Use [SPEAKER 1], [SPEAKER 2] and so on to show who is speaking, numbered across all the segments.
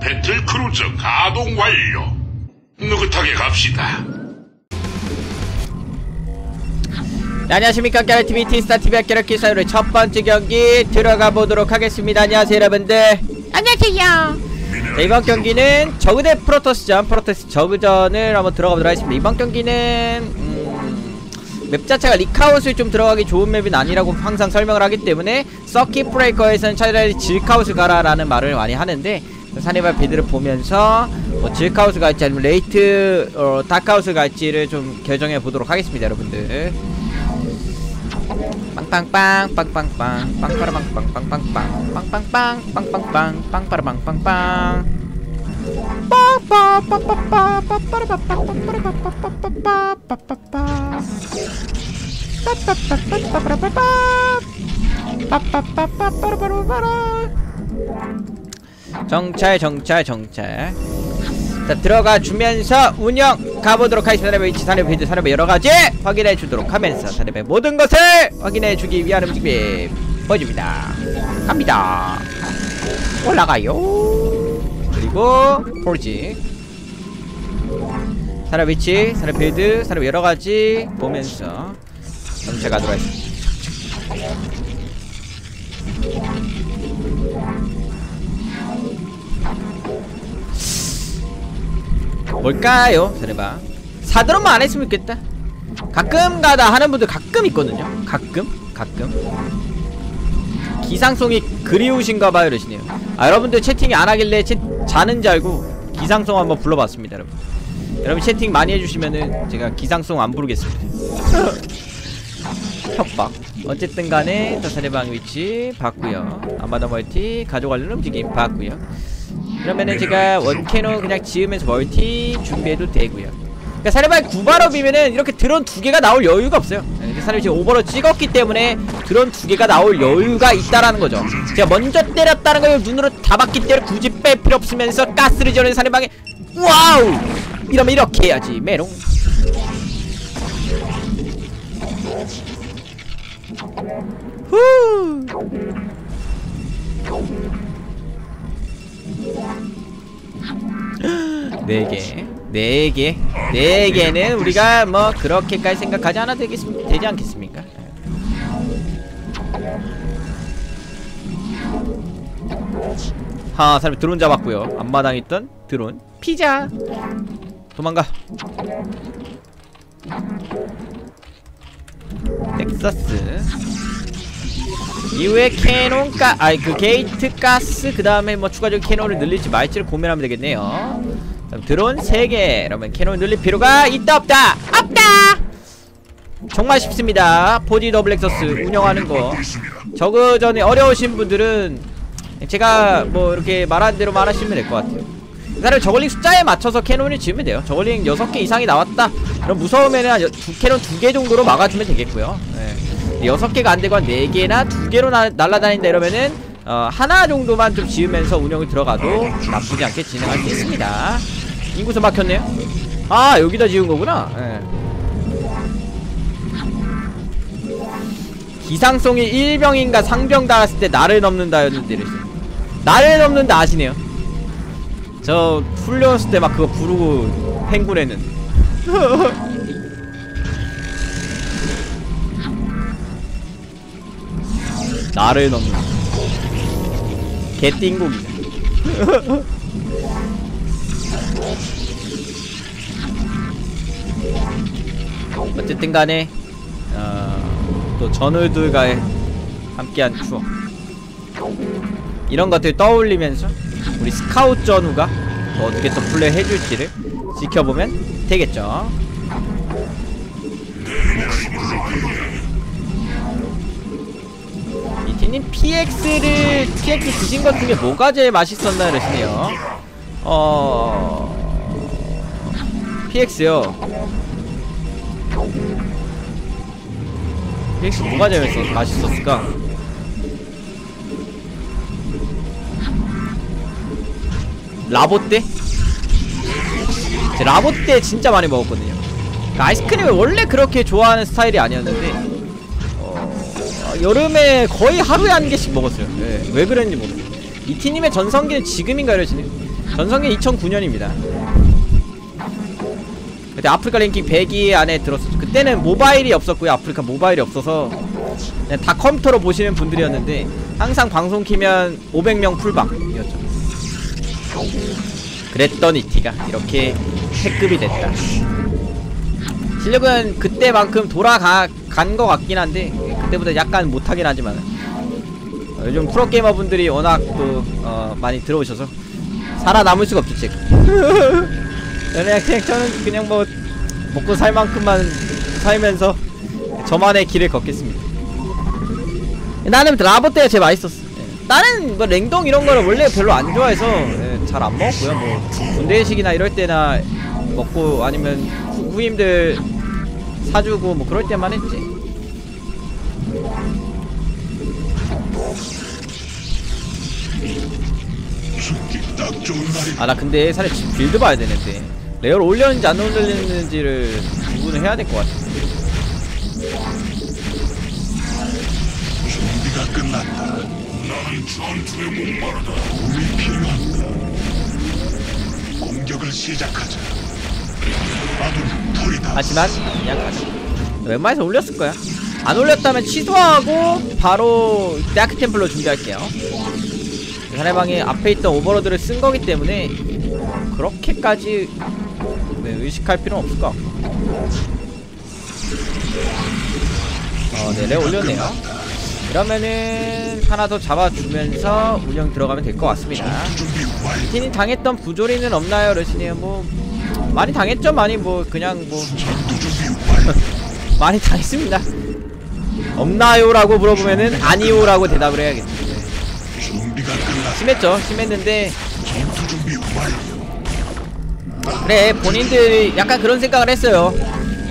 [SPEAKER 1] 배틀 크루저 가동 완료. 느긋하게 갑시다.
[SPEAKER 2] 네, 안녕하십니까 깨라TV 티스타TV 깨라키 사유의 첫 번째 경기 들어가 보도록 하겠습니다 안녕하세요 여러분들
[SPEAKER 3] 안녕하세요.
[SPEAKER 2] 자, 이번 경기는 저그 대 프로토스전 프로토스 저그전을 한번 들어가 보도록 하겠습니다 이번 경기는 음, 맵 자체가 리카웃을 좀 들어가기 좋은 맵은 아니라고 항상 설명을 하기 때문에 서킷 브레이커에서는 차라리 질카웃을 가라라는 말을 많이 하는데 사니발 빌드를 보면서 뭐 질카웃을 갈지 아니면 레이트 어, 다카웃을 갈지를 좀 결정해 보도록 하겠습니다 여러분들. 빵빵빵 빵빵빵 빵빠라빵빵빵빵빵 빵빵빵 빵빵빵 빵빠라빵빵빵 정찰 정찰 정찰. 자 들어가 주면서 운영 가보도록 하겠습니다. 사람의 위치 사람의 빌드 사람의 여러가지 확인해 주도록 하면서 사람의 모든 것을 확인해 주기 위한 움직임이 보여줍니다. 갑니다. 올라가요 그리고 포르지. 사람 위치 사람 빌드 사람 여러가지 보면서 정찰 가도록 하겠습니다. 뭘까요? 잘해봐. 사드론만 안 했으면 좋겠다. 가끔 가다 하는 분들 가끔 있거든요. 가끔 가끔 기상송이 그리우신가봐요 이러시네요. 아 여러분들 채팅이 안 하길래 채, 자는 줄 알고 기상송 한번 불러봤습니다 여러분. 여러분 채팅 많이 해주시면은 제가 기상송 안 부르겠습니다. 협박. 어쨌든 간에 자산의방 위치 봤고요. 아마다 멀티 가져가려는 움직임 봤고요. 그러면은 제가 원캐논 그냥 지으면서 멀티 준비해도 되고요. 그러니까 사례발 9발업이면은 이렇게 드론 두 개가 나올 여유가 없어요 사례 지금 오버로 찍었기 때문에 드론 두 개가 나올 여유가 있다라는 거죠. 제가 먼저 때렸다는 걸 눈으로 다 봤기 때문에 굳이 뺄 필요 없으면서 가스를 지어낸 사례방에 와우! 이러면 이렇게 해야지 메롱. 후! 네 개, 네 개, 네 개는 우리가 뭐 그렇게까지 생각하지 않아도 되겠습, 되지 않겠습니까? 하, 사람이 드론 잡았고요. 앞마당에 있던 드론 피자. 도망가. 텍사스. 이후에 캐논 가, 아니 그 게이트 가스 그 다음에 뭐 추가적인 캐논을 늘릴지 말지를 고민하면 되겠네요. 그럼 드론 3개. 그러면 캐논 늘릴 필요가 있다 없다 없다. 정말 쉽습니다. 포지 더블 엑서스 운영하는 거. 저그 전에 어려우신 분들은 제가 뭐 이렇게 말한 대로 말하시면 될 것 같아요. 사실 저글링 숫자에 맞춰서 캐논을 지으면 돼요. 저글링 6개 이상이 나왔다. 그럼 무서우면 한 여- 두, 캐논 2개 정도로 막아주면 되겠고요. 네. 6개가 안되고 한 4개나 2개로 나, 날아다닌다 이러면은 어, 하나 정도만 좀 지으면서 운영을 들어가도 나쁘지 않게 진행할 수 있습니다. 인구수 막혔네요. 아 여기다 지은 거구나. 예. 기상송이 일병인가 상병 달았을 때 나를 넘는다였는데 이러시네. 나를 넘는다 아시네요. 저 훈련했을 때 막 그거 부르고 pen구했는 나를 넘는 개띵곡이네 어쨌든 간에 어, 또 전우들과의 함께한 추억. 이런 것들 떠올리면서 우리 스카우트 전우가 또 어떻게 또 플레이 해줄지를 지켜보면 되겠죠. 이티님 PX를 PX 드신 것 중에 뭐가 제일 맛있었나 이러시네요. 어... PX요 PX 뭐가 맛있었- 맛있었을까 라보떼? 제 라보떼 진짜 많이 먹었거든요 아이스크림을 원래 그렇게 좋아하는 스타일이 아니었는데 어, 어, 여름에 거의 하루에 한 개씩 먹었어요. 예, 왜 그랬는지 모르겠어요. 이티님의 전성기는 지금인가 이러시네. 전성기 2009년입니다. 그때 아프리카 랭킹 100위 안에 들었었죠. 그때는 모바일이 없었고요. 아프리카 모바일이 없어서 그냥 다 컴퓨터로 보시는 분들이었는데 항상 방송 키면 500명 풀방이었죠. 그랬던 이티가 이렇게 패급이 됐다. 실력은 그때만큼 돌아간 것 같긴 한데 그때보다 약간 못하긴 하지만 어, 요즘 프로게이머 분들이 워낙 또 어, 많이 들어오셔서 살아남을 수가 없죠 제가 그냥, 그냥 저는 그냥 뭐 먹고 살 만큼만 살면서 저만의 길을 걷겠습니다. 나는 라보 때가 제일 맛있었어. 예. 다른 뭐 냉동 이런 거를 원래 별로 안 좋아해서 예, 잘안 먹었고요. 뭐 군대식이나 이럴 때나 먹고 아니면 후, 후임들 사주고 뭐 그럴 때만 했지. 아 나 근데 사실 지금 빌드 봐야 되는데 레어를 올렸는지 안 올렸는지를 구분을 해야 될 것 같아
[SPEAKER 1] 준비가 끝났다. 나는 전투에 목마르다. 도움이 필요합니다. 공격을 시작하자. 아둔 털이다.
[SPEAKER 2] 하지만 그냥 가자 웬만해서 올렸을 거야 안 올렸다면 취소하고 바로 다크 템플러 준비할게요 상대방이 앞에 있던 오버로드를 쓴 거기 때문에 그렇게까지 네, 의식할 필요는 없을 것 같고 어, 네, 레 올렸네요 이러면은 하나 더 잡아주면서 운영 들어가면 될 것 같습니다. 티니 당했던 부조리는 없나요, 러시니요? 뭐 많이 당했죠, 많이 뭐 그냥 뭐. 많이 당했습니다. 없나요라고 물어보면은 아니요라고 대답을
[SPEAKER 1] 끝났다.
[SPEAKER 2] 심했죠, 심했는데. 그래 본인들이 약간 그런 생각을 했어요.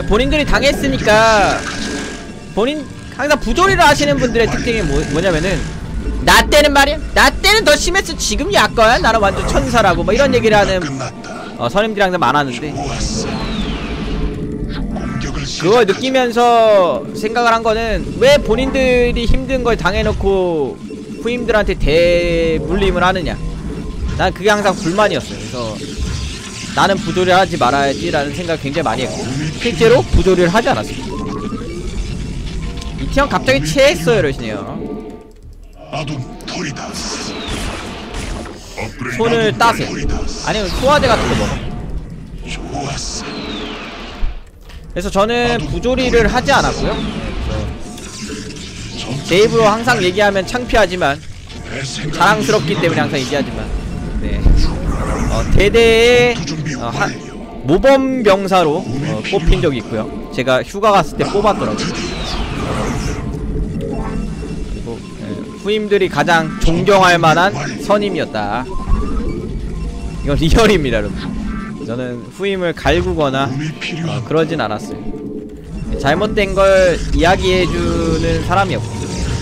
[SPEAKER 2] 본인들이 당했으니까 본인 항상 부조리를 하시는 분들의 특징이 뭐, 뭐냐면은 나 때는 말이야, 나 때는 더 심했어. 지금 약거야. 나는 완전 천사라고 뭐 이런 얘기를 하는. 어, 선임들이 항상 많았는데. 그걸 느끼면서 생각을 한 거는 왜 본인들이 힘든 걸 당해놓고 후임들한테 대물림을 하느냐 난 그게 항상 불만이었어요 그래서 나는 부조리를 하지 말아야지라는 생각을 굉장히 많이 했고 실제로 부조리를 하지 않았습니다 이티형 갑자기 체했어요 러시네요. 손을 따세
[SPEAKER 1] 털이다.
[SPEAKER 2] 아니면 소화제 같은 거 먹어. 그래서 저는 부조리를 하지 않았고요 제 입으로 항상 얘기하면 창피하지만 자랑스럽기 때문에 항상 얘기하지만 네. 어, 대대의 어, 한. 모범 병사로 어, 뽑힌 적이 있고요. 제가 휴가 갔을 때 뽑았더라고요. 그리고 예, 후임들이 가장 존경할 만한 선임이었다. 이건 리얼입니다, 여러분. 저는 후임을 갈구거나 어, 그러진 않았어요. 잘못된 걸 이야기해주는 사람이었고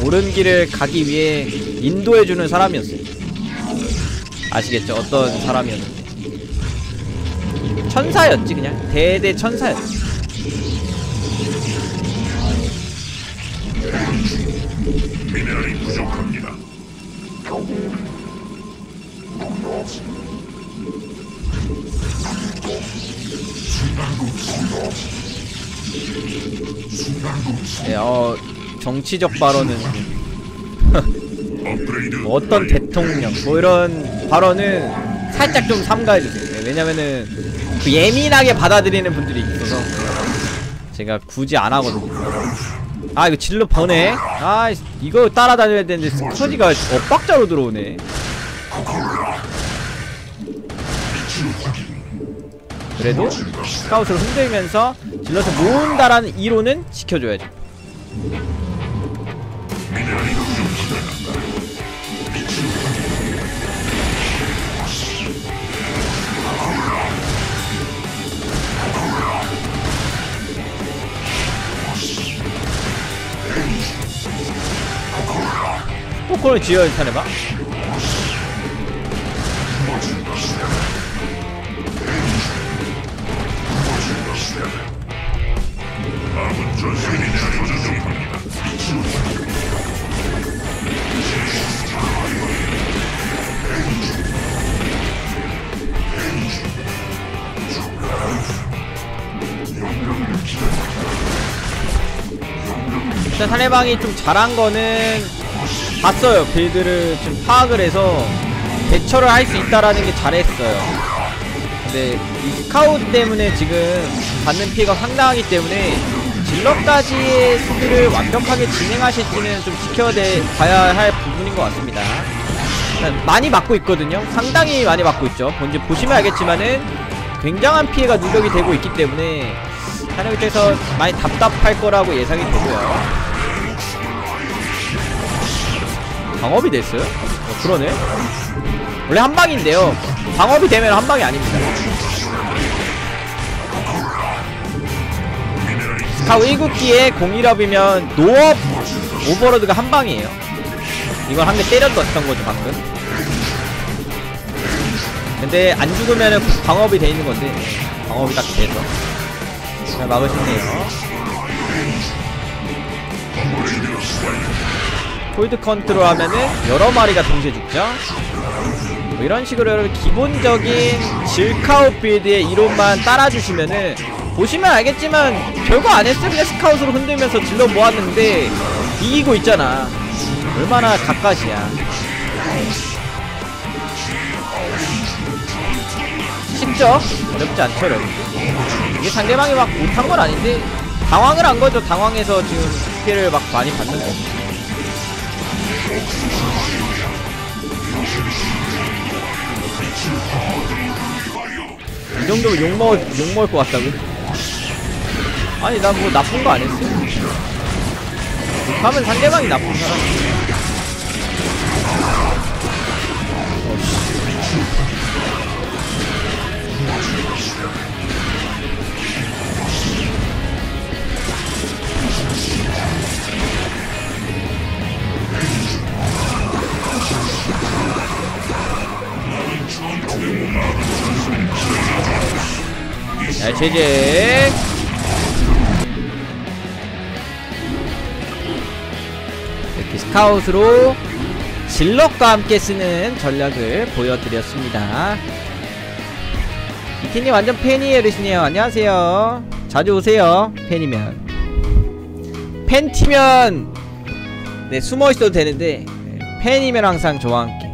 [SPEAKER 2] 옳은 길을 가기 위해 인도해주는 사람이었어요. 아시겠죠? 어떤 사람이었는지. 천사였지 그냥 대대 천사였지.
[SPEAKER 1] 미네랄이 부족합니다.
[SPEAKER 2] 네, 어 정치적 발언은 뭐 어떤. 대통령 뭐 이런 발언은 살짝 좀 삼가해주세요. 네, 왜냐면은 그 예민하게 받아들이는 분들이 있어서 제가 굳이 안 하거든요. 아 이거 진로 버네. 아 이거 따라다녀야 되는데 스커지가 엇박자로 들어오네. 그래도 스카웃을 흔들면서 질러서 모은다라는 이론은 지켜줘야죠. 포코는 지어야 타네봐. 일단 상대방이 좀 잘한 거는 봤어요. 빌드를 좀 파악을 해서 대처를 할 수 있다라는 게 잘했어요. 근데 이 스카우트 때문에 지금 받는 피해가 상당하기 때문에 질럿까지의 수비를 완벽하게 진행하실지는 좀 지켜봐야 할 부분인 것 같습니다. 많이 맞고 있거든요. 상당히 많이 맞고 있죠. 본지 보시면 알겠지만은 굉장한 피해가 누적이 되고 있기 때문에 하는 입장에서 많이 답답할 거라고 예상이 되고요. 방업이 됐어요? 어, 그러네. 원래 한 방인데요. 방업이 되면 한 방이 아닙니다. 스카우 1국기에 01업이면 노업 오버로드가 한 방이에요. 이걸 한 개 때렸던 거죠, 방금. 근데 안 죽으면은 방업이 돼 있는 건데, 방업이 딱 돼서. 잘 있네요. 홀드 컨트롤 하면은 여러 마리가 동시에 죽죠. 뭐 이런 식으로 여러분 기본적인 질카우 빌드의 이론만 따라주시면은 보시면 알겠지만 별거 안 했어요. 그냥 스카웃으로 흔들면서 질러 모았는데 이기고 있잖아. 얼마나 가까시야. 쉽죠? 어렵지 않죠, 여러분. 이게 상대방이 막 못한 건 아닌데 당황을 한 거죠. 당황해서 지금 피해를 막 많이 받는 거죠. 이 정도면 욕먹을, 욕먹을 것 같다고? 아니, 난뭐 나쁜 거 안 했어. 욕하면 상대방이 나쁜 사람. 제재. 이렇게 스카웃으로 질럿과 함께 쓰는 전략을 보여드렸습니다. 이티님 완전 팬이에요, 이러시네요. 안녕하세요. 자주 오세요. 팬이면. 팬티면, 네, 숨어 있어도 되는데, 팬이면 항상 저와 함께